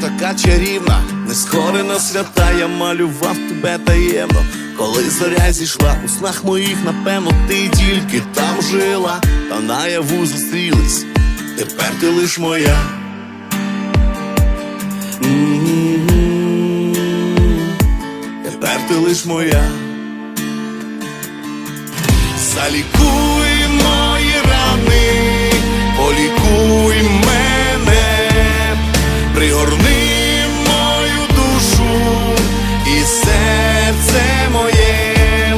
така чарівна, нескорена свята, я малював тебе таємно. Коли зоря зійшла у снах моїх, напевно, ти тільки там жила, та наяву зустрілись, тепер ти лиш моя. Тепер ти лиш моя. Залікуй пригорни мою душу і серце моє,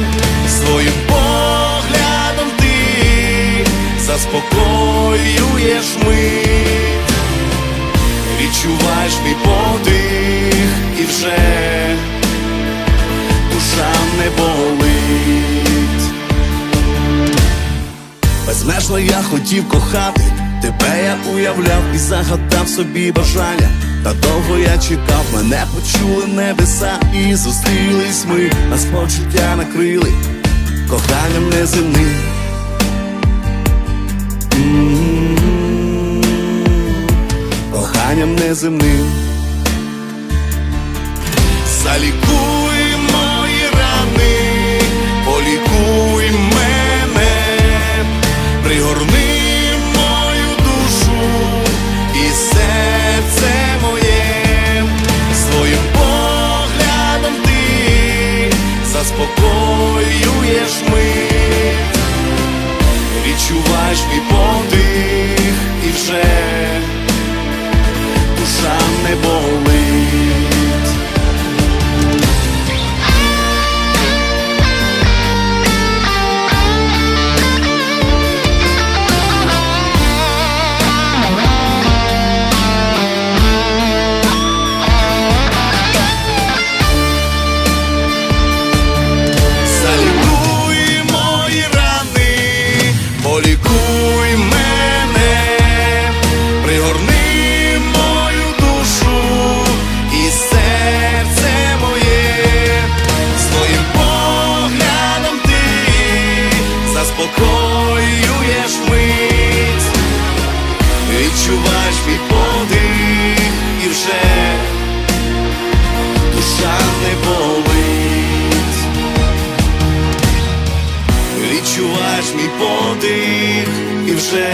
своїм поглядом ти заспокоюєш мить, відчуваєш мій подих і вже душа не болить. Безмежно я хотів кохати, тебе я уявляв і загадав собі бажання. Та довго я чекав, мене почули небеса і зустрілись ми, нас почуття накрили коханням неземним. Коханням неземним. Залікуй заспокоюєш мить, відчуваєш мій подих і вже душа не болить. Відчуваєш мій подих і вже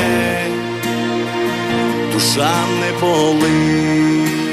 душа не болить.